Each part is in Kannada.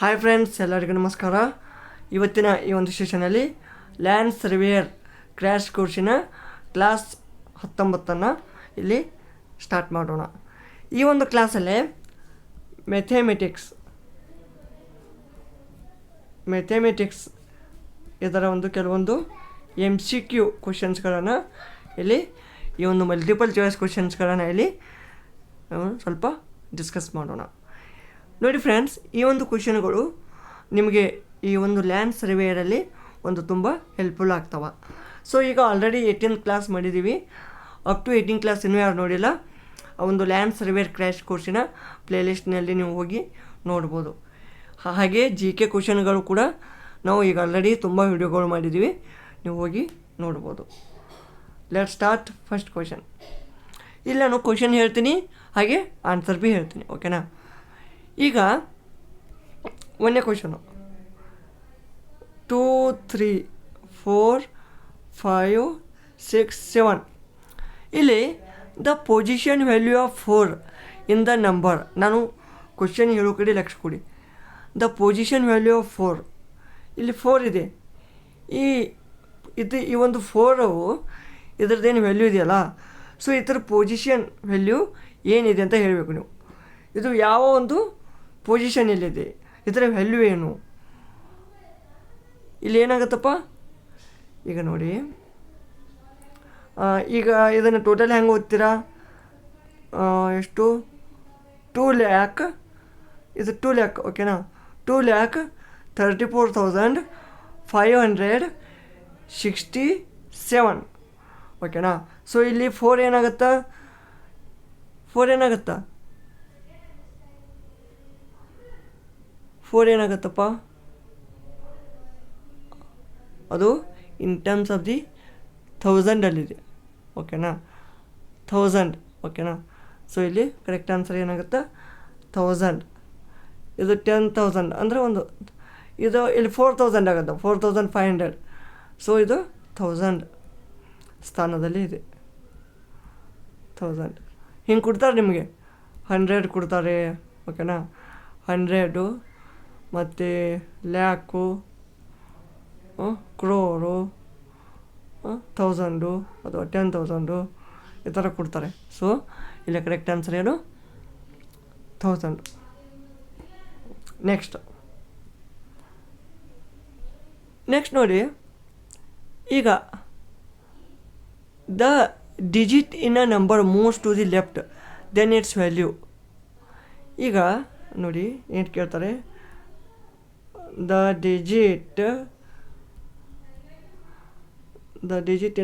ಹಾಯ್ ಫ್ರೆಂಡ್ಸ್ ಎಲ್ಲರಿಗೂ ನಮಸ್ಕಾರ. ಇವತ್ತಿನ ಈ ಒಂದು ಸೆಷನಲ್ಲಿ ಲ್ಯಾಂಡ್ ಸರ್ವೇಯರ್ ಕ್ರ್ಯಾಶ್ ಕೋರ್ಸಿನ ಕ್ಲಾಸ್ ಹತ್ತೊಂಬತ್ತನ್ನು ಇಲ್ಲಿ ಸ್ಟಾರ್ಟ್ ಮಾಡೋಣ. ಈ ಒಂದು ಕ್ಲಾಸಲ್ಲಿ ಮೆಥೆಮೆಟಿಕ್ಸ್ ಮೆಥೆಮೆಟಿಕ್ಸ್ ಇದರ ಒಂದು ಕೆಲವೊಂದು ಎಂ ಸಿ ಕ್ಯೂ ಕ್ವಶನ್ಸ್ಗಳನ್ನು ಇಲ್ಲಿ ಈ ಒಂದು ಮಲ್ಟಿಪಲ್ ಚಾಯ್ಸ್ ಕ್ವಶನ್ಸ್ಗಳನ್ನು ಇಲ್ಲಿ ಸ್ವಲ್ಪ ಡಿಸ್ಕಸ್ ಮಾಡೋಣ. ನೋಡಿ ಫ್ರೆಂಡ್ಸ್ ಈ ಒಂದು ಕ್ವಶನ್ಗಳು ನಿಮಗೆ ಈ ಒಂದು ಲ್ಯಾಂಡ್ ಸರ್ವೇಯರಲ್ಲಿ ಒಂದು ತುಂಬ ಹೆಲ್ಪ್ಫುಲ್ ಆಗ್ತವೆ. ಸೊ ಈಗ ಆಲ್ರೆಡಿ ಏಯ್ಟೀನ್ ಕ್ಲಾಸ್ ಮಾಡಿದ್ದೀವಿ ಅಪ್ ಟು ಏಯ್ಟೀನ್ ಕ್ಲಾಸ್ ಇನ್ನೂ ಯಾರು ನೋಡಿಲ್ಲ, ಆ ಒಂದು ಲ್ಯಾಂಡ್ ಸರ್ವೇಯರ್ ಕ್ರ್ಯಾಶ್ ಕೋರ್ಸಿನ ಪ್ಲೇಲಿಸ್ಟ್ನಲ್ಲಿ ನೀವು ಹೋಗಿ ನೋಡ್ಬೋದು. ಹಾಗೆ ಜಿ ಕೆ ಕ್ವಶನ್ಗಳು ಕೂಡ ನಾವು ಈಗ ಆಲ್ರೆಡಿ ತುಂಬ ವಿಡಿಯೋಗಳು ಮಾಡಿದ್ದೀವಿ ನೀವು ಹೋಗಿ ನೋಡ್ಬೋದು. ಲೆಟ್ ಸ್ಟಾರ್ಟ್ ಫಸ್ಟ್ ಕ್ವಶನ್ ಇಲ್ಲ ನಾನು ಕ್ವಶನ್ ಹೇಳ್ತೀನಿ, ಹಾಗೆ ಆನ್ಸರ್ ಭೀ ಹೇಳ್ತೀನಿ ಓಕೆನಾ ಈಗ ಒಂದೇ question two three four five six seven ಇಲ್ಲಿ the position value of four in the number ನಾನು ಕ್ವಶನ್ ಹೇಳೋ ಕಡೆ ಲಕ್ಷ ಕೊಡಿ. The position value of four ಇಲ್ಲಿ ಫೋರ್ ಇದೆ. ಈ, ಇದು, ಈ ಒಂದು ಫೋರು ಇದ್ರದ್ದೇನು ವ್ಯಾಲ್ಯೂ ಇದೆಯಲ್ಲ? ಸೊ ಇದರ ಪೊಸಿಷನ್ ವ್ಯಾಲ್ಯೂ ಏನಿದೆ ಅಂತ ಹೇಳಬೇಕು ನೀವು. ಇದು ಯಾವ ಒಂದು ಪೊಸಿಷನಲ್ಲಿದೆ ಇದರ ವ್ಯಾಲ್ಯೂ ಏನು? ಇಲ್ಲಿ ಏನಾಗುತ್ತಪ್ಪ? ಈಗ ನೋಡಿ. ಈಗ ಇದನ್ನು ಟೋಟಲ್ ಹೆಂಗೆ ಓದ್ತೀರಾ? ಎಷ್ಟು? ಟೂ ಲ್ಯಾಕ್ ಇದು ಟೂ ಲ್ಯಾಕ್ ಓಕೆನಾ two lakh thirty four thousand five hundred sixty seven ಓಕೆನಾ ಸೊ ಇಲ್ಲಿ ಫೋರ್ ಏನಾಗುತ್ತಾ? ಫೋರ್ ಏನಾಗುತ್ತಾ? ಫೋರ್ ಏನಾಗತ್ತಪ್ಪ? ಅದು ಇನ್ ಟರ್ಮ್ಸ್ ಆಫ್ ದಿ ಥೌಸಂಡಲ್ಲಿದೆ ಓಕೆನಾ ಥೌಸಂಡ್ ಓಕೆನಾ ಸೊ ಇಲ್ಲಿ ಕರೆಕ್ಟ್ ಆನ್ಸರ್ ಏನಾಗುತ್ತೆ? ಥೌಸಂಡ್ ಇದು ಟೆನ್ ತೌಸಂಡ್ ಅಂದರೆ ಒಂದು, ಇದು ಇಲ್ಲಿ ಫೋರ್ ತೌಸಂಡ್ ಆಗುತ್ತೆ. Four thousand five hundred so ಇದು ಥೌಸಂಡ್ ಸ್ಥಾನದಲ್ಲಿ ಇದೆ. ಥೌಸಂಡ್ ಹಿಂಗೆ ಕೊಡ್ತಾರೆ ನಿಮಗೆ? ಹಂಡ್ರೆಡ್ ಕೊಡ್ತಾರೆ. ಓಕೆನಾ ಹಂಡ್ರೆಡು ಮತ್ತು ಲ್ಯಾಕು ಕ್ರೋರು ಥೌಸಂಡು ಅಥವಾ ಟೆನ್ ತೌಸಂಡು ಈ ಥರ ಕೊಡ್ತಾರೆ. ಸೊ ಇಲ್ಲಿ ಕರೆಕ್ಟ್ ಆನ್ಸರ್ ಏನು? ಥೌಸಂಡ್ ನೆಕ್ಸ್ಟ್ ನೆಕ್ಸ್ಟ್ ನೋಡಿ, ಈಗ the digit in a number moves to the left then its value ಈಗ ನೋಡಿ, ಏನು ಕೇಳ್ತಾರೆ? The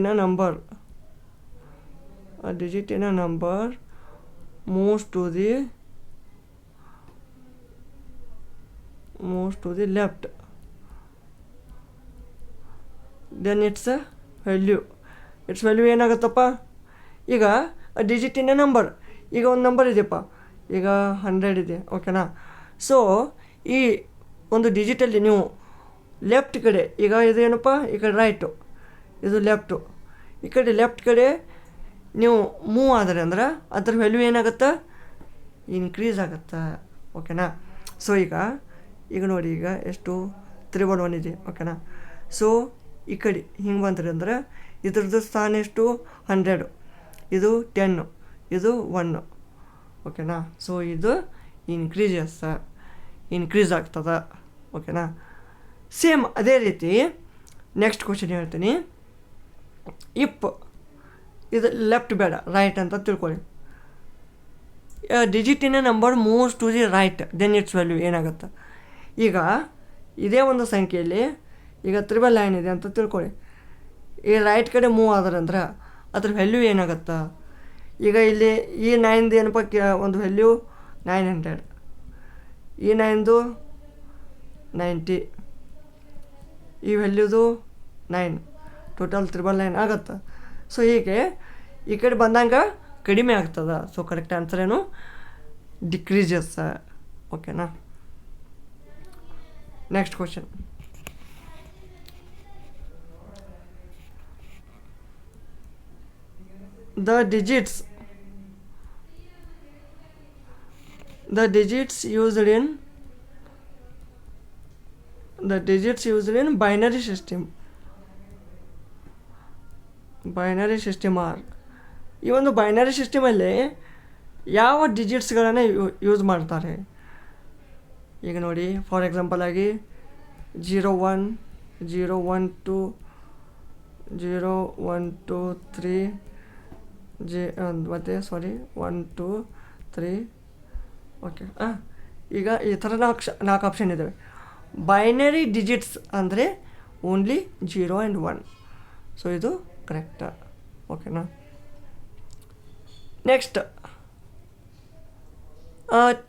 a number a digit in a number moves to the moves to the left then its a value its value ಏನಾಗುತ್ತಪ್ಪ ಈಗ ಡಿಜಿಟ್ ಇನ್ ಎ ನಂಬರ್ ಈಗ ಒಂದು ನಂಬರ್ ಇದೆಯಪ್ಪ ಈಗ ಹಂಡ್ರೆಡ್ ಇದೆ ಓಕೆನಾ ಸೊ ಈ ಒಂದು ಡಿಜಿಟಲ್ ನೀವು ಲೆಫ್ಟ್ ಕಡೆ, ಈಗ ಇದು ಏನಪ್ಪ? ಈ ಕಡೆ ರೈಟು ಇದು ಲೆಫ್ಟು ಈ ಕಡೆ ಲೆಫ್ಟ್ ಕಡೆ ನೀವು ಮೂವ್ ಆದರೆ ಅಂದ್ರೆ ಅದ್ರ ವ್ಯಾಲ್ಯೂ ಏನಾಗುತ್ತೆ? ಇನ್ಕ್ರೀಸ್ ಆಗುತ್ತೆ? ಓಕೆನಾ ಸೊ ಈಗ ಈಗ ನೋಡಿ, ಈಗ ಎಷ್ಟು ತ್ರಿಬಲ್ ಒನ್ ಇದೆ ಓಕೆನಾ ಸೊ ಈ ಕಡೆ ಹಿಂಗೆ ಬಂದ್ರಿ ಅಂದ್ರೆ ಇದ್ರದ್ದು ಸ್ಥಾನ ಎಷ್ಟು? ಹಂಡ್ರೆಡು ಇದು ಟೆನ್ನು ಇದು ಒನ್ನು ಓಕೆನಾ ಸೊ ಇದು ಇನ್ಕ್ರೀಸಸ್ ಇನ್ಕ್ರೀಸ್ ಆಗ್ತದೆ. ಓಕೆನಾ ಸೇಮ್ ಅದೇ ರೀತಿ ನೆಕ್ಸ್ಟ್ ಕ್ವಶನ್ ಹೇಳ್ತೀನಿ. ಇಪ್ ಇದು ಲೆಫ್ಟ್ ಬೇಡ ರೈಟ್ ಅಂತ ತಿಳ್ಕೊಳ್ಳಿ. ಡಿಜಿಟಿನ number moves to the right then its value ಏನಾಗುತ್ತೆ? ಈಗ, ಇದೇ ಒಂದು ಸಂಖ್ಯೆಯಲ್ಲಿ, ಈಗ ತ್ರಿಬಲ್ ಲೈನ್ ಇದೆ ಅಂತ ತಿಳ್ಕೊಳ್ಳಿ. ಈ ರೈಟ್ ಕಡೆ ಮೂವ್ ಆದ್ರೆ ಅಂದ್ರೆ ವ್ಯಾಲ್ಯೂ ಏನಾಗುತ್ತೆ? ಈಗ ಇಲ್ಲಿ ಈ ನೈನ್ದು ಏನಪ್ಪ, ಒಂದು ವ್ಯಾಲ್ಯೂ ನೈನ್ ಹಂಡ್ರೆಡ್ ಈ ನೈನ್ದು ನೈಂಟಿ. ಈ ವ್ಯಾಲ್ಯೂದು ನೈನ್. ಟೋಟಲ್ ತ್ರಿಬಲ್ ನೈನ್ ಆಗುತ್ತೆ. ಸೊ ಹೀಗೆ ಈ ಕಡೆ ಬಂದಂಗೆ ಕಡಿಮೆ ಆಗ್ತದೆ. ಸೊ ಕರೆಕ್ಟ್ ಆನ್ಸರ್ ಏನು? ಡಿಕ್ರೀಸಸ್ ಓಕೆನಾ next question the digits the digits used in, the digits used in binary system. Binary system are ಈ ಒಂದು ಬೈನರಿ ಸಿಸ್ಟಮಲ್ಲಿ ಯಾವ ಡಿಜಿಟ್ಸ್ಗಳನ್ನು ಯೂಸ್ ಮಾಡ್ತಾರೆ? ಈಗ ನೋಡಿ ಫಾರ್ ಎಕ್ಸಾಂಪಲ್ ಆಗಿ zero one zero one two zero one two three G ಮತ್ತು sorry one two three okay ಈಗ ಈ ಥರ ನಾಲ್ಕು ನಾಲ್ಕು ಆಪ್ಷನ್ ಇದ್ದಾವೆ ಬೈನರಿ ಡಿಜಿಟ್ಸ್ ಅಂದರೆ only zero and one so ಇದು ಕರೆಕ್ಟ ಓಕೆನಾ ನೆಕ್ಸ್ಟ್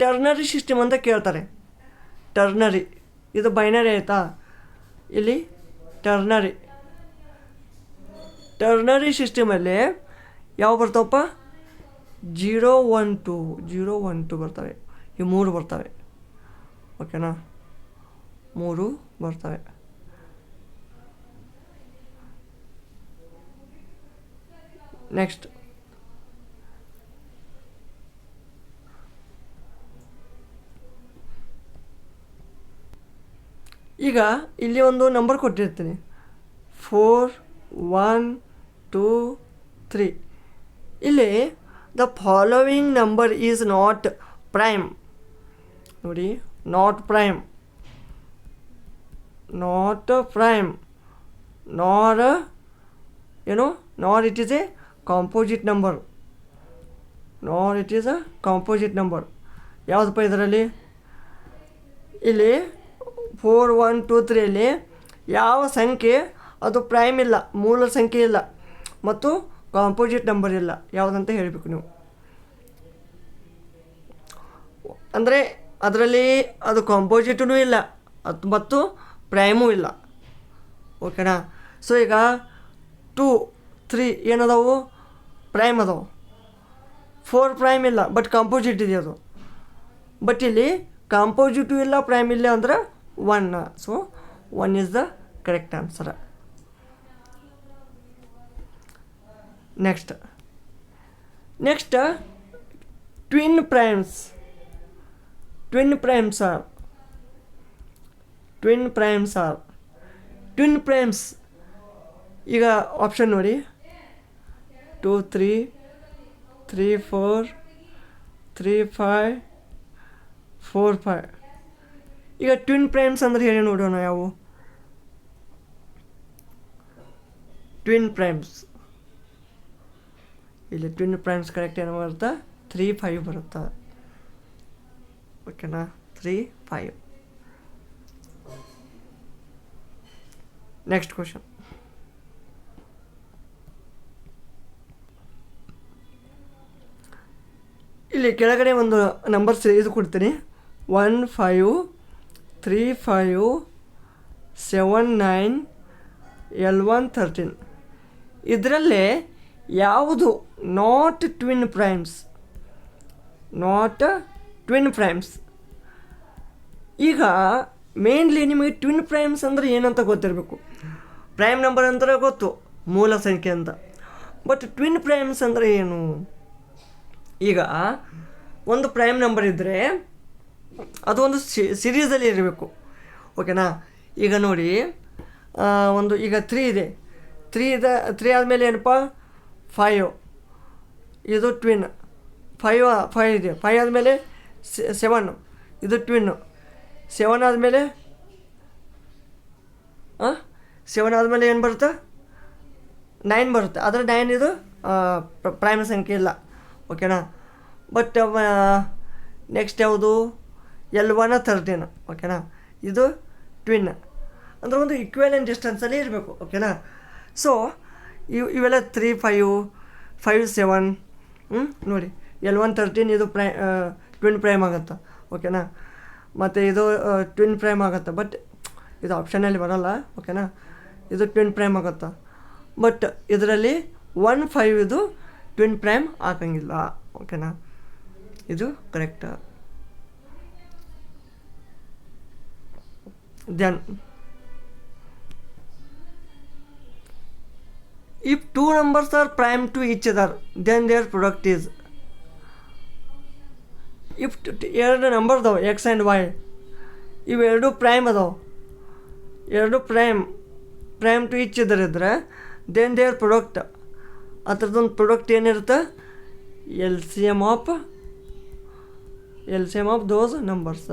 ಟರ್ನರಿ ಸಿಸ್ಟಮ್ ಅಂತ ಕೇಳ್ತಾರೆ. ಟರ್ನರಿ ಇದು ಬೈನರಿ ಆಯಿತಾ? ಇಲ್ಲಿ ಟರ್ನರಿ ಟರ್ನರಿ ಸಿಸ್ಟಮಲ್ಲಿ ಯಾವ ಬರ್ತಾವಪ್ಪ? Zero one two, zero one two ಬರ್ತವೆ. ಈ ಮೂರು ಬರ್ತವೆ. ಓಕೆನಾ? ಮೂರು ಬರ್ತವೆ. ನೆಕ್ಸ್ಟ್. ಈಗ ಇಲ್ಲಿ ಒಂದು ನಂಬರ್ ಕೊಟ್ಟಿರ್ತೀನಿ. Four one two three. ಇಲ್ಲಿ the following number is not prime ನೋಡಿ not prime not prime nor ಏನು nor it is a composite number nor it is a composite number ಯಾವುದಪ್ಪ ಇದರಲ್ಲಿ? ಇಲ್ಲಿ ಫೋರ್ ಒನ್ ಟೂ ತ್ರೀಯಲ್ಲಿ ಯಾವ ಸಂಖ್ಯೆ? ಅದು ಪ್ರೈಮ್ ಇಲ್ಲ. ಮೂಲ ಸಂಖ್ಯೆ ಇಲ್ಲ. ಮತ್ತು ಕಾಂಪೋಸಿಟ್ ನಂಬರ್ ಇಲ್ಲ. ಯಾವುದಂತ ಹೇಳಬೇಕು ನೀವು. ಅಂದರೆ ಅದರಲ್ಲಿ ಅದು ಕಾಂಪೋಸಿಟೂ ಇಲ್ಲ. ಅದು ಮತ್ತು ಪ್ರೈಮೂ ಇಲ್ಲ. ಓಕೆನಾ ಸೊ ಈಗ ಟೂ ತ್ರೀ ಏನದಾವು? ಪ್ರೈಮ್ ಅದಾವು. ಫೋರ್ ಪ್ರೈಮ್ ಇಲ್ಲ ಬಟ್ ಕಾಂಪೋಸಿಟ್ ಇದೆ ಅದು. ಬಟ್ ಇಲ್ಲಿ ಕಾಂಪೋಸಿಟು ಇಲ್ಲ ಪ್ರೈಮ್ ಇಲ್ಲ ಅಂದ್ರೆ one so one is the correct answer next next twin primes twin primes are twin primes are twin primes ಈಗ ಆಪ್ಷನ್ ನೋಡಿ. Two three three four three five four five ಈಗ ಟ್ವಿನ್ ಪ್ರೈಮ್ಸ್ ಅಂದರೆ ಹೇಳಿ ನೋಡೋಣ ಯಾವು? ಟ್ವಿನ್ ಪ್ರೈಮ್ಸ್ ಇಲ್ಲಿ ಟ್ವಿನ್ ಪ್ರೈಮ್ಸ್ ಕರೆಕ್ಟ್ ಏನು ಬರುತ್ತೆ? ತ್ರೀ ಫೈವ್ ಬರುತ್ತೆ? ಓಕೆನಾ ತ್ರೀ ಫೈವ್ ನೆಕ್ಸ್ಟ್ ಕ್ವಶನ್ ಇಲ್ಲಿ ಕೆಳಗಡೆ ಒಂದು ನಂಬರ್ಸ್ ಇದು ಕೊಡ್ತೀನಿ one five three five seven nine eleven thirteen ಇದರಲ್ಲೇ ಯಾವುದು? Not twin primes not twin primes ಈಗ ಮೇನ್ಲಿ ನಿಮಗೆ ಟ್ವಿನ್ ಪ್ರೈಮ್ಸ್ ಅಂದರೆ ಏನಂತ ಗೊತ್ತಿರಬೇಕು. ಪ್ರೈಮ್ ನಂಬರ್ ಅಂದರೆ ಗೊತ್ತು, ಮೂಲ ಸಂಖ್ಯೆ ಅಂತ. ಬಟ್ ಟ್ವಿನ್ ಪ್ರೈಮ್ಸ್ ಅಂದರೆ ಏನು? ಈಗ, ಒಂದು ಪ್ರೈಮ್ ನಂಬರ್ ಇದ್ದರೆ ಅದು ಒಂದು ಸಿರೀಸಲ್ಲಿ ಇರಬೇಕು. ಓಕೆನಾ ಈಗ ನೋಡಿ ಒಂದು, ಈಗ ತ್ರೀ ಇದೆ. ತ್ರೀ ಇದೆ ತ್ರೀ ಆದಮೇಲೆ ಏನಪ್ಪ? ಫೈವ್. ಇದು ಟ್ವಿನ್ ಫೈವ್ ಫೈವ್ ಇದೆ. ಫೈವ್ ಆದಮೇಲೆ ಸೆವೆನ್ ಇದು ಟ್ವಿನ್ನು ಸೆವೆನ್ ಆದಮೇಲೆ ಹಾಂ ಸೆವೆನ್ ಆದಮೇಲೆ ಏನು ಬರುತ್ತೆ? ನೈನ್ ಬರುತ್ತೆ. ಆದರೆ ನೈನ್ ಇದು ಪ್ರೈಮ್ ಸಂಖ್ಯೆ ಇಲ್ಲ. ಓಕೆನಾ ಬಟ್ ನೆಕ್ಸ್ಟ್ ಯಾವುದು? ಎಲ್ ಒನ್ ತರ್ಟೀನ್ ಓಕೆನಾ ಇದು ಟ್ವಿನ್ ಅಂದರೆ ಒಂದು ಇಕ್ವೇಲೆಂಟ್ ಡಿಸ್ಟೆನ್ಸಲ್ಲಿ ಇರಬೇಕು. ಓಕೆನಾ ಸೊ ಇವು ಇವೆಲ್ಲ ತ್ರೀ ಫೈವ್ ಫೈವ್ ಸೆವೆನ್ ಹ್ಞೂ ನೋಡಿ ಎಲ್ ಒನ್ ತರ್ಟೀನ್ ಇದು ಪ್ರೈ ಟ್ವಿನ್ ಪ್ರೈಮ್ ಆಗುತ್ತೆ. ಓಕೆನಾ ಮತ್ತು ಇದು ಟ್ವಿನ್ ಪ್ರೈಮ್ ಆಗುತ್ತೆ. ಬಟ್ ಇದು ಆಪ್ಷನಲ್ಲಿ ಬರೋಲ್ಲ. ಓಕೆನಾ ಇದು ಟ್ವಿನ್ ಪ್ರೈಮ್ ಆಗುತ್ತೆ. ಬಟ್ ಇದರಲ್ಲಿ ಒನ್ ಫೈವ್ ಇದು ಟ್ವಿನ್ ಪ್ರೈಮ್ ಹಾಕಂಗಿಲ್ಲ ಓಕೆನಾ ಇದು correct then if two numbers are prime to each other, then their product is. If ಎರಡು ನಂಬರ್ ಅದಾವೆ ಎಕ್ಸ್ ಆ್ಯಂಡ್ ವೈ ಇವೆರಡು ಪ್ರೈಮ್ ಅದಾವೆ. ಎರಡು ಪ್ರೈಮ್ ಪ್ರೈಮ್ ಟು ಈಚ್ ಇದ್ರೆ ದೆನ್ ದೇರ್ ಪ್ರೊಡಕ್ಟ್ ಅದ್ರದ್ದೊಂದು ಪ್ರಾಡಕ್ಟ್ ಏನಿರುತ್ತೆ? L C M of L C M of those numbers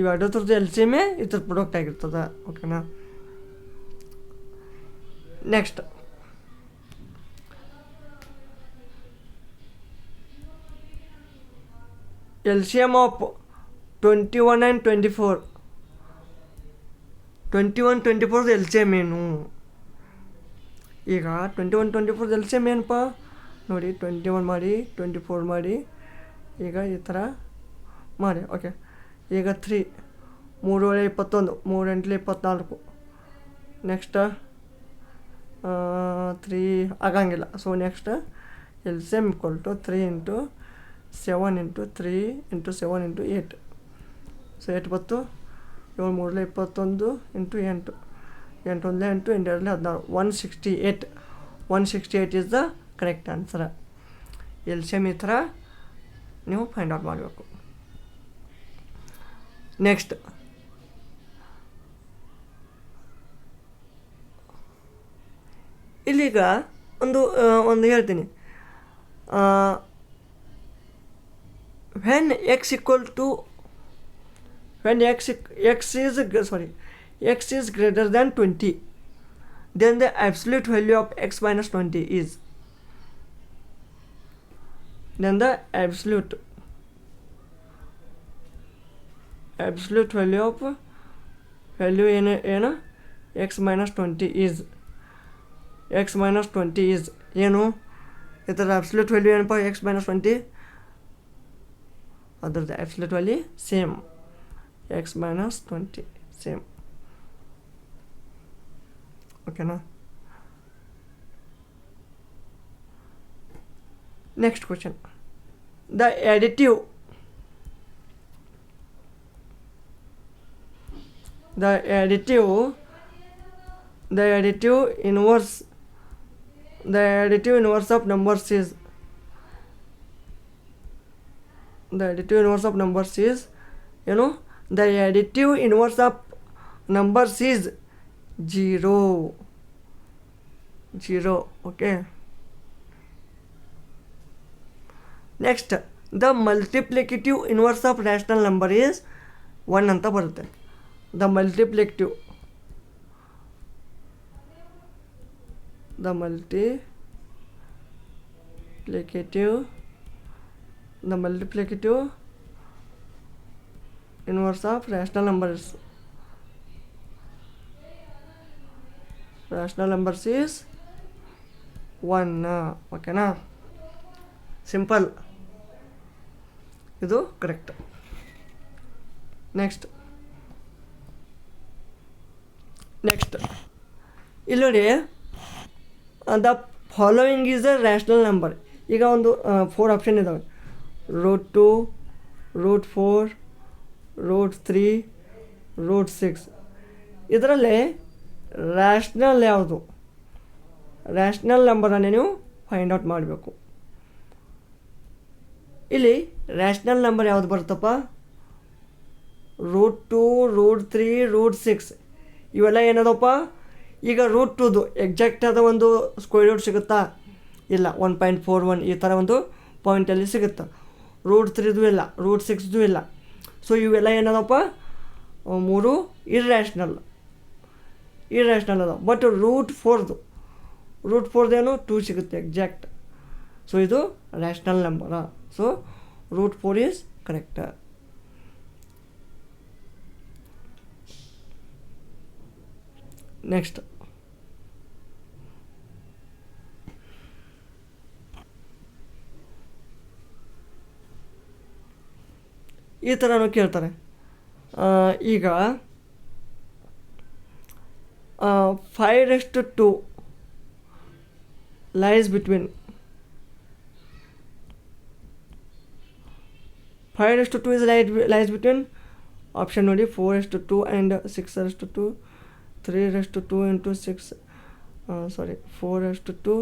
ಇವೆರಡು ಥರದ್ದು ಎಲ್ ಸಿ ಎಮ್ಮೇ ಇದ್ರ ಪ್ರಾಡಕ್ಟ್ ಆಗಿರ್ತದೆ ಓಕೆನಾ next L C M of twenty one and twenty four twenty one twenty ಫೋರ್ದು L C M ಏನು? ಈಗ ಟ್ವೆಂಟಿ ಒನ್ ಟ್ವೆಂಟಿ ಫೋರ್ದು ಎಲ್ ಸಿ ಎಂ ಏನಪ್ಪ ನೋಡಿ ಟ್ವೆಂಟಿ ಒನ್ ಮಾಡಿ ಟ್ವೆಂಟಿ ಫೋರ್ ಮಾಡಿ. ಈಗ ಈ ಥರ ಮಾಡಿ ಓಕೆ ಈಗ ತ್ರೀ ಮೂರು ಏಳು ಇಪ್ಪತ್ತೊಂದು, ಮೂರು ಎಂಟ್ಲಿ ಇಪ್ಪತ್ತ್ನಾಲ್ಕು ನೆಕ್ಸ್ಟ್ ತ್ರೀ ಆಗಂಗಿಲ್ಲ. So next L C M equal to three into seven into three into seven into eight so eight ಬತ್ತು ಏಳು ಮೂರಲೇ ಇಪ್ಪತ್ತೊಂದು ಇಂಟು ಎಂಟು. ಎಂಟು ಒಂದೇ ಎಂಟು ಎಂಟು ಎರಡಲೇ ಹದಿನಾರು. One sixty eight one sixty eight is the correct answer L C M ಈ ಥರ ನೀವು ಫೈಂಡ್ ಔಟ್ ಮಾಡಬೇಕು. ನೆಕ್ಸ್ಟ್ ಇಲ್ಲೀಗ ಒಂದು ಆ, ಒಂದು ಹೇಳ್ತೀನಿ. When X equal to when X X is sorry X is greater than twenty then the absolute value of X minus twenty is then the absolute absolute value of value ಏನು ಏನು X minus twenty is X minus twenty is ಏನು ಇದರ ಅಬ್ಸಲ್ಯೂಟ್ ವ್ಯಾಲ್ಯೂ ಏನಪ್ಪ ಎಕ್ಸ್ ಮೈನಸ್ ಟ್ವೆಂಟಿ ಅದ್ರದ್ದು absolute value same x minus twenty same ಓಕೆನಾ next question the additive the additive the additive inverse the additive inverse of numbers is the additive inverse of numbers is you know the additive inverse of numbers is zero zero okay next the multiplicative inverse of rational number is 1 ಅಂತ ಬರುತ್ತೆ the multiplicative the multiplicative the multiplicative inverse of rational numbers rational numbers is 1 ಓಕೆನಾ ಸಿಂಪಲ್ ಇದು ಕರೆಕ್ಟ್ ನೆಕ್ಸ್ಟ್ ನೆಕ್ಸ್ಟ್ ಇಲ್ಲಿ ನೋಡಿ the following is a rational number ಈಗ ಒಂದು ಫೋರ್ ಆಪ್ಷನ್ ಇದ್ದಾವೆ root two root four root three root six ಇದರಲ್ಲಿ ರ್ಯಾಷ್ನಲ್ ಯಾವುದು? ರ್ಯಾಷ್ನಲ್ ನಂಬರನ್ನು ನೀವು ಫೈಂಡ್ ಔಟ್ ಮಾಡಬೇಕು. ಇಲ್ಲಿ ರ್ಯಾಷ್ನಲ್ ನಂಬರ್ ಯಾವುದು ಬರುತ್ತಪ್ಪ? Root two root three root six ಇವೆಲ್ಲ ಏನದಪ್ಪ? ಈಗ ರೂಟ್ ಟುದು ಎಕ್ಸಾಕ್ಟ್ ಆದ ಒಂದು ಸ್ಕ್ವೇರ್ ರೂಟ್ ಸಿಗುತ್ತಾ? ಇಲ್ಲ ಒನ್ ಪಾಯಿಂಟ್ ಫೋರ್ ಒನ್ ಈ ಥರ ಒಂದು ಪಾಯಿಂಟಲ್ಲಿ ಸಿಗುತ್ತೆ. ರೂಟ್ ತ್ರೀದು ಇಲ್ಲ ರೂಟ್ ಸಿಕ್ಸ್ದು ಇಲ್ಲ. ಸೊ ಇವೆಲ್ಲ ಏನದಪ್ಪ? ಮೂರು ಇರ್ರ್ಯಾಷ್ನಲ್ ಇರ್ರ್ಯಾಷ್ನಲ್ ಅದಾವ. ಬಟ್ ರೂಟ್ ಫೋರ್ದು ರೂಟ್ ಫೋರ್ದೇನು ಟೂ ಸಿಗುತ್ತೆ ಎಕ್ಸಾಕ್ಟ್ ಸೊ ಇದು rational number so root four is correct next ಈ ಥರನೂ ಕೇಳ್ತಾರೆ. ಆ, ಈಗ five raised to lies between five raised to is light lies between option ನೋಡಿ four raised to and six raised to three raised to into six sorry four raised to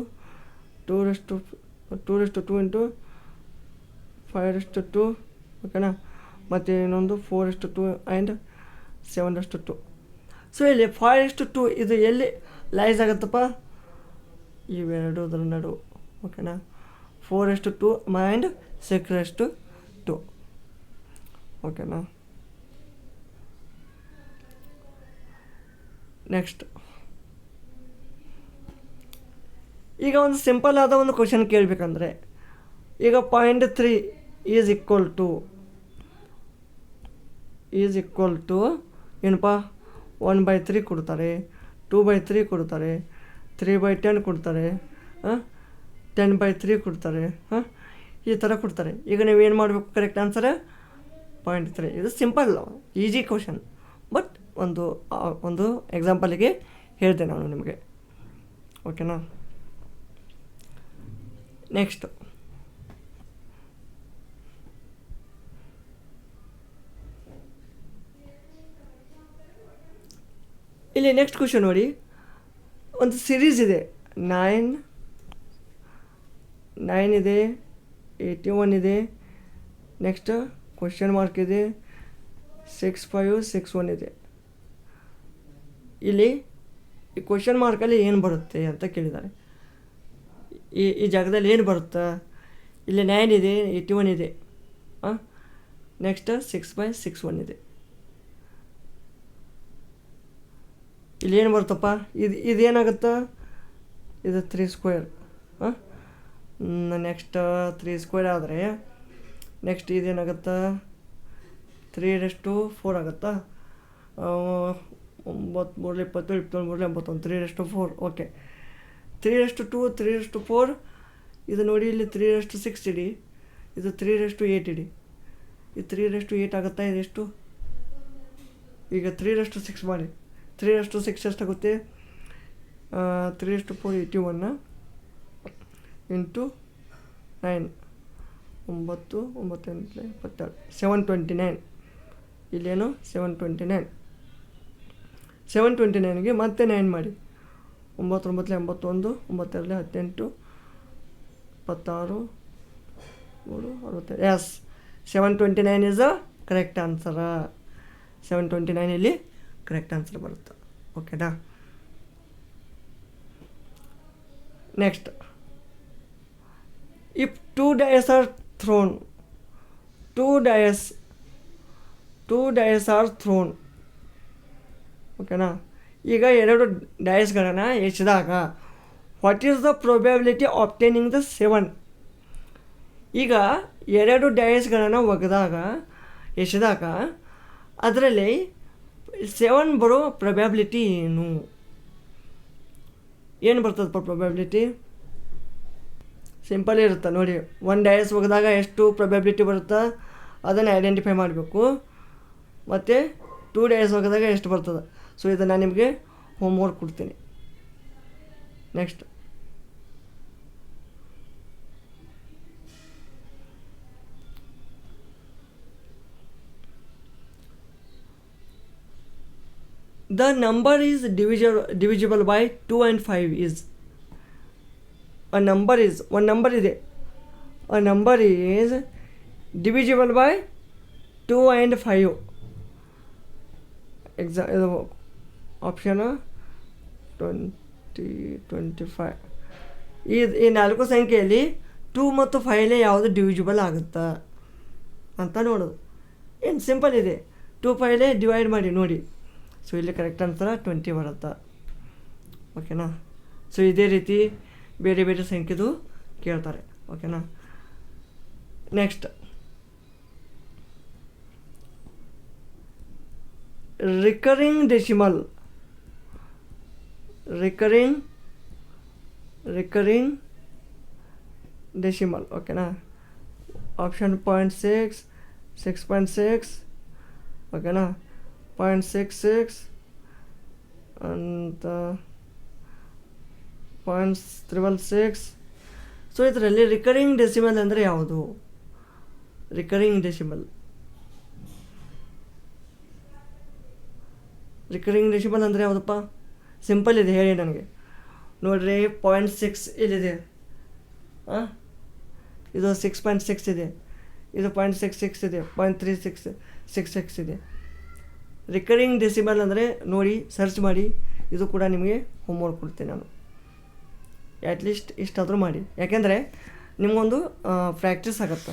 two raised to two raised to into five raised to ಓಕೆನಾ ಮತ್ತು ಇನ್ನೊಂದು ಫೋರ್ ಇಷ್ಟು ಟು ಆ್ಯಂಡ್ ಸೆವೆನ್ ಅಷ್ಟು ಟು ಸೊ ಇಲ್ಲಿ ಫೈವ್ ಇಷ್ಟು ಟು ಇದು ಎಲ್ಲಿ ಲೈಸ್ ಆಗುತ್ತಪ್ಪ? ಇವೆರಡರ ನಡು ಓಕೆನಾ ಫೋರ್ ಎಷ್ಟು ಟು ಆ್ಯಂಡ್ ಸಿಕ್ಸ್ ಎಷ್ಟು ಟು ಓಕೆನಾ ನೆಕ್ಸ್ಟ್ ಈಗ ಒಂದು ಸಿಂಪಲ್ ಆದ ಒಂದು ಕ್ವಶನ್ ಕೇಳಬೇಕಂದ್ರೆ, ಈಗ point three is equal to is equal to ಏನಪ್ಪ? ಒನ್ ಬೈ ತ್ರೀ ಕೊಡ್ತಾರೆ ಟೂ ಬೈ ತ್ರೀ ಕೊಡ್ತಾರೆ ತ್ರೀ ಬೈ ಟೆನ್ ಕೊಡ್ತಾರೆ ಟೆನ್ ಬೈ ತ್ರೀ ಕೊಡ್ತಾರೆ, ಹಾಂ? ಈ ಥರ ಕೊಡ್ತಾರೆ. ಈಗ ನೀವು ಏನು ಮಾಡಬೇಕು? ಕರೆಕ್ಟ್ ಆನ್ಸರ್ ಪಾಯಿಂಟ್ ತ್ರೀ ಇದು ಸಿಂಪಲ್ ಈಜಿ ಕ್ವಶನ್ ಬಟ್ ಒಂದು ಒಂದು ಎಕ್ಸಾಂಪಲಿಗೆ ಹೇಳಿದೆ ನಾನು ನಿಮಗೆ. ಓಕೆನಾ ನೆಕ್ಸ್ಟ್ ಇಲ್ಲಿ ನೆಕ್ಸ್ಟ್ ಕ್ವಶನ್ ನೋಡಿ. ಒಂದು ಸಿರೀಸ್ ಇದೆ. ನೈನ್ ನೈನ್ ಇದೆ. ಏಯ್ಟಿ ಒನ್ ಇದೆ. ನೆಕ್ಸ್ಟ್ ಕ್ವಶನ್ ಮಾರ್ಕ್ ಇದೆ. ಸಿಕ್ಸ್ ಫೈವ್ ಸಿಕ್ಸ್ ಒನ್ ಇದೆ. ಇಲ್ಲಿ ಈ ಕ್ವಶನ್ ಮಾರ್ಕಲ್ಲಿ ಏನು ಬರುತ್ತೆ ಅಂತ ಕೇಳಿದ್ದಾರೆ. ಈ ಈ ಜಾಗದಲ್ಲಿ ಏನು ಬರುತ್ತಾ? ಇಲ್ಲಿ ನೈನ್ ಇದೆ ಏಯ್ಟಿ ಒನ್ ಇದೆ. ಹಾಂ next six by six one ಇದೆ. ಇಲ್ಲಿ ಏನು ಬರುತ್ತಪ್ಪ? ಇದು ಇದೇನಾಗುತ್ತಾ ಇದು ತ್ರೀ ಸ್ಕ್ವೇರ್ ಹಾಂ ನೆಕ್ಸ್ಟ್ ತ್ರೀ ಸ್ಕ್ವೇರ್ ಆದರೆ ನೆಕ್ಸ್ಟ್ ಇದೇನಾಗುತ್ತಾ? ತ್ರೀ ರೆಸ್ಟು ಫೋರ್ ಆಗುತ್ತಾ? ಒಂಬತ್ತು ಮೂರಲೆ ಇಪ್ಪತ್ತೇಳು ಇಪ್ಪತ್ತೊಂದು ಮೂರಲೆ ಎಂಬತ್ತೊಂದು three raised four, okay. Three raised two three raised four, ಇದು ನೋಡಿ ಇಲ್ಲಿ ತ್ರೀ ರೆಸ್ಟು ಸಿಕ್ಸ್ ಇಡಿ, ಇದು ತ್ರೀ ರೆಸ್ಟು ಏಯ್ಟ್ ಇಡಿ. ಇದು ತ್ರೀ ರೆಸ್ಟು ಏಯ್ಟ್ ಆಗುತ್ತಾ, ಇದೆಷ್ಟು? ಈಗ ತ್ರೀ ರೆಸ್ಟು ಸಿಕ್ಸ್ ಮಾಡಿ. ತ್ರೀ ರೆಸ್ಟು ಸಿಕ್ಸ್ ಎಷ್ಟಾಗುತ್ತೆ? ತ್ರೀ ರೆಸ್ಟು ಫೋರ್ ಏಯ್ಟಿ ಒನ್ನ ಇಂಟು ನೈನ್. ಒಂಬತ್ತು ಒಂಬತ್ತೆಂಟು ಇಪ್ಪತ್ತೆರಡು. Seven twenty nine. ಇಲ್ಲೇನು? Seven twenty nine. Seven twenty ನೈನ್ಗೆ ಮತ್ತೆ ನೈನ್ ಮಾಡಿ. ಒಂಬತ್ತೊಂಬತ್ತಲೆ ಎಂಬತ್ತೊಂದು, ಒಂಬತ್ತೆರಡಲೆ ಹದಿನೆಂಟು, ಇಪ್ಪತ್ತಾರು, ಮೂರು ಅರವತ್ತೆರಡು yes seven twenty nine is a correct answer seven twenty nine ಇಲ್ಲಿ ಕರೆಕ್ಟ್ ಆನ್ಸರ್ ಬರುತ್ತೆ ಓಕೆನಾ next if two dice are thrown two dice two dice are thrown ಓಕೆನಾ? ಈಗ ಎರಡು ಡಯಸ್ಗಳನ್ನು ಎಸೆದಾಗ what is the probability obtaining the seven ಈಗ ಎರಡು ಡಯಸ್ಗಳನ್ನು ಒಗೆದಾಗ, ಎಸೆದಾಗ ಅದರಲ್ಲಿ ಸೆವೆನ್ ಬರೋ ಪ್ರೊಬ್ಯಾಬಿಲಿಟಿ ಏನು? ಏನು ಬರ್ತದಪ್ಪ ಪ್ರೊಬ್ಯಾಬಿಲಿಟಿ ಸಿಂಪಲ್ ಇರುತ್ತೆ ನೋಡಿ. ಒನ್ ಡಯಸ್ ಒಗೆದಾಗ ಎಷ್ಟು ಪ್ರೊಬ್ಯಾಬಿಲಿಟಿ ಬರುತ್ತೆ? ಅದನ್ನು ಐಡೆಂಟಿಫೈ ಮಾಡಬೇಕು. ಮತ್ತು ಟೂ ಡೇಸ್ ಒಗೆದಾಗ ಎಷ್ಟು ಬರ್ತದೆ? ಸೊ ಇದನ್ನು ನಿಮಗೆ ಹೋಮ್ವರ್ಕ್ ಕೊಡ್ತೀನಿ next the number is divisible divisible by 2 and 5 is a number is one number is a number is divisible by 2 and 5 exa ಇದು option twenty twenty five ಈ ಈ ನಾಲ್ಕು ಸಂಖ್ಯೆಯಲ್ಲಿ ಟೂ ಮತ್ತು ಫೈವ್ಲೇ ಯಾವುದು ಡಿವಿಜಿಬಲ್ ಆಗುತ್ತಾ? ಅಂತ ನೋಡೋದು. ಏನು ಸಿಂಪಲ್ ಇದೆ. ಟೂ ಫೈವ್ಲೇ ಡಿವೈಡ್ ಮಾಡಿ, ನೋಡಿ. ಸೊ ಇಲ್ಲಿ ಕರೆಕ್ಟ್ ಆನ್ಸರ್ ಟ್ವೆಂಟಿ ಬರುತ್ತೆ? ಓಕೆನಾ ಸೊ ಇದೇ ರೀತಿ ಬೇರೆ ಬೇರೆ ಸಂಖ್ಯೆದು ಕೇಳ್ತಾರೆ. ಓಕೆನಾ next recurring decimal recurring recurring decimal ಓಕೆನಾ option point six six point six ಓಕೆನಾ ಪಾಯಿಂಟ್ ಸಿಕ್ಸ್ ಸಿಕ್ಸ್ ಅಂತ ಪಾಯಿಂಟ್ಸ್ ತ್ರಿಬಲ್ ಸಿಕ್ಸ್ ಸೊ ಇದರಲ್ಲಿ ರಿಕರಿಂಗ್ ಡೆಸಿಮಲ್ ಅಂದರೆ ಯಾವುದು? ರಿಕರಿಂಗ್ ಡೆಸಿಮಲ್ ರಿಕರಿಂಗ್ ಡೆಸಿಮಲ್ ಅಂದರೆ ಯಾವುದಪ್ಪ? ಸಿಂಪಲ್ ಇದೆ, ಹೇಳಿ ನನಗೆ. ನೋಡ್ರಿ ಪಾಯಿಂಟ್ ಸಿಕ್ಸ್ ಇಲ್ಲಿದೆ. ಹಾಂ ಇದು ಸಿಕ್ಸ್ ಪಾಯಿಂಟ್ ಸಿಕ್ಸ್ ಇದೆ. ಇದು ಪಾಯಿಂಟ್ ಸಿಕ್ಸ್ ಸಿಕ್ಸ್ ಇದೆ. Point three six six six ಇದೆ. ರಿಕರಿಂಗ್ ಡೆಸಿಬಲ್ ಅಂದರೆ ನೋಡಿ ಸರ್ಚ್ ಮಾಡಿ. ಇದು ಕೂಡ ನಿಮಗೆ ಹೋಮ್ವರ್ಕ್ ಕೊಡ್ತೀನಿ ನಾನು. ಅಟ್ಲೀಸ್ಟ್ ಇಷ್ಟಾದರೂ ಮಾಡಿ. ಯಾಕೆಂದರೆ ನಿಮಗೊಂದು ಪ್ರಾಕ್ಟೀಸ್ ಆಗುತ್ತೆ.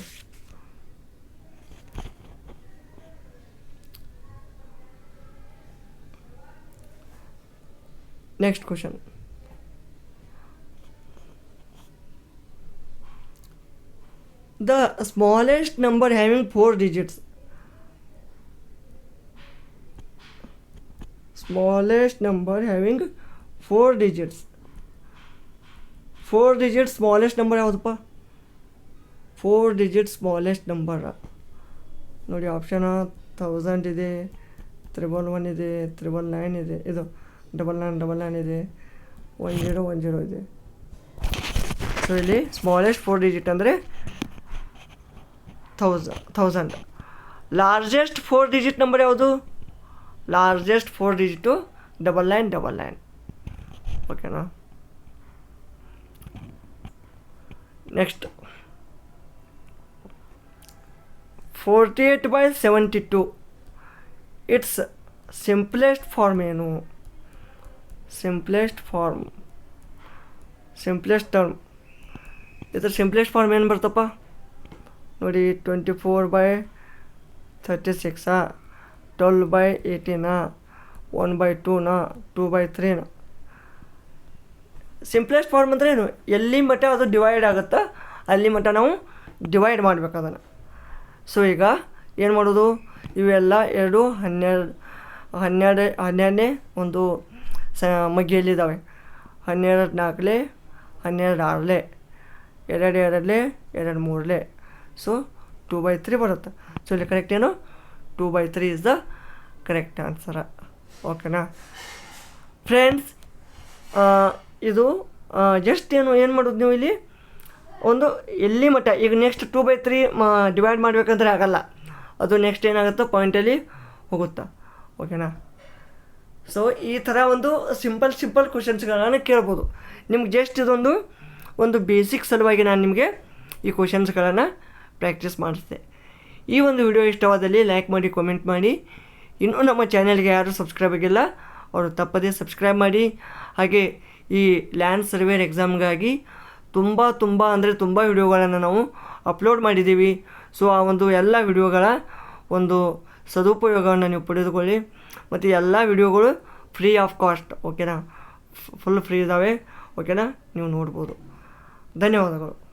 Next question the smallest number having four digits. Smallest number having four digits. Four digit smallest number ಯಾವುದಪ್ಪ ಫೋರ್ ಡಿಜಿಟ್ ಸ್ಮಾಲೆಸ್ಟ್ ನಂಬರ್ ನೋಡಿ ಆಪ್ಷನ್ ತೌಸಂಡ್ ಇದೆ ತ್ರಿಬಲ್ ಒನ್ ಇದೆ ತ್ರಿಬಲ್ ನೈನ್ ಇದೆ. ಇದು ಡಬಲ್ ನೈನ್ ಡಬಲ್ ನೈನ್ ಇದೆ. ಒನ್ ಜೀರೋ ಒನ್ ಜೀರೋ ಇದೆ. ಸೊ ಇಲ್ಲಿ ಸ್ಮಾಲೆಸ್ಟ್ ಫೋರ್ ಡಿಜಿಟ್ ಅಂದರೆ ಥೌಸ thousand largest four digit number ಯಾವುದು? Largest four digit double nine double nine ಓಕೆನಾ next forty eight by seventy two it's simplest form ಏನು? ಸಿಂಪ್ಲೆಸ್ಟ್ ಫಾರ್ಮ್ ಸಿಂಪ್ಲೆಸ್ಟ್ ಟರ್ಮ್ ಇದ್ರ ಸಿಂಪ್ಲೆಸ್ಟ್ ಫಾರ್ಮ್ ಏನು ಬರ್ತಪ್ಪ? ನೋಡಿ ಟ್ವೆಂಟಿ ಫೋರ್ ಬೈ ಥರ್ಟಿ ಸಿಕ್ಸಾ ಟ್ವೆಲ್ ಬೈ ಏಯ್ಟೀನಾ ಒನ್ ಬೈ ಟೂನಾ ಟೂ ಬೈ ತ್ರೀನಾ ಸಿಂಪ್ಲೆಸ್ಟ್ ಫಾರ್ಮ್ ಅಂದರೆ ಏನು? ಎಲ್ಲಿ ಮಟ್ಟ ಅದು ಡಿವೈಡ್ ಆಗುತ್ತಾ, ಅಲ್ಲಿ ಮಟ್ಟ ನಾವು ಡಿವೈಡ್ ಮಾಡ್ಬೇಕು ಅದನ್ನು. ಸೊ ಈಗ ಏನು ಮಾಡೋದು? ಇವೆಲ್ಲ ಎರಡು, ಹನ್ನೆರಡು ಹನ್ನೆರಡು, ಹನ್ನೆರಡನೇ ಒಂದು ಸ ಮಗ್ಗಿಯಲ್ಲಿದ್ದಾವೆ ಹನ್ನೆರಡು ನಾಲ್ಕಲೆ ಹನ್ನೆರಡು ಆರಲೆ, ಎರಡು ಎರಡಲೆ, ಎರಡು ಮೂರಲೆ. ಸೊ ಟೂ ಬೈ ತ್ರೀ ಬರುತ್ತೆ. ಸೊ ಇಲ್ಲಿ ಕರೆಕ್ಟ್ ಏನು? Two by three is the correct answer ಓಕೆನಾ ಫ್ರೆಂಡ್ಸ್ ಇದು ಜಸ್ಟ್ ಏನು ಏನು ಮಾಡೋದು ನೀವು ಇಲ್ಲಿ? ಒಂದು ಎಲ್ಲಿ ಮಟ್ಟ, ಈಗ next two by three divide ಮಾಡಬೇಕಂದ್ರೆ ಆಗಲ್ಲ. ಅದು ನೆಕ್ಸ್ಟ್ ಏನಾಗುತ್ತೆ ಪಾಯಿಂಟಲ್ಲಿ ಹೋಗುತ್ತಾ. ಓಕೆನಾ ಸೊ ಈ ಥರ ಒಂದು ಸಿಂಪಲ್ ಸಿಂಪಲ್ ಕ್ವಶನ್ಸ್ಗಳನ್ನು ಕೇಳ್ಬೋದು. ನಿಮ್ಗೆ ಜಸ್ಟ್ ಇದೊಂದು, ಒಂದು ಬೇಸಿಕ್ ಸಲುವಾಗಿ ನಾನು ನಿಮಗೆ ಈ ಕ್ವಶನ್ಸ್ಗಳನ್ನು ಪ್ರಾಕ್ಟೀಸ್ ಮಾಡಿಸ್ದೆ. ಈ ಒಂದು ವಿಡಿಯೋ ಇಷ್ಟವಾದಲ್ಲಿ ಲೈಕ್ ಮಾಡಿ ಕಾಮೆಂಟ್ ಮಾಡಿ. ಇನ್ನೂ ನಮ್ಮ ಚಾನೆಲ್ಗೆ ಯಾರು ಸಬ್ಸ್ಕ್ರೈಬ್ ಆಗಿಲ್ಲ, ಅವರು ತಪ್ಪದೇ ಸಬ್ಸ್ಕ್ರೈಬ್ ಮಾಡಿ. ಹಾಗೆ ಈ ಲ್ಯಾಂಡ್ ಸರ್ವೇರ್ ಎಕ್ಸಾಮ್ಗಾಗಿ ತುಂಬ ತುಂಬ ಅಂದರೆ ತುಂಬ ವಿಡಿಯೋಗಳನ್ನು ನಾವು ಅಪ್ಲೋಡ್ ಮಾಡಿದ್ದೀವಿ. ಸೊ ಆ ಒಂದು ಎಲ್ಲ ವಿಡಿಯೋಗಳ ಒಂದು ಸದುಪಯೋಗವನ್ನು ನೀವು ಪಡೆದುಕೊಳ್ಳಿ. ಮತ್ತು ಎಲ್ಲ ವಿಡಿಯೋಗಳು ಫ್ರೀ ಆಫ್ ಕಾಸ್ಟ್ ಓಕೆನಾ ಫುಲ್ ಫ್ರೀ ಇದ್ದಾವೆ ಓಕೆನಾ ನೀವು ನೋಡ್ಬೋದು. ಧನ್ಯವಾದಗಳು.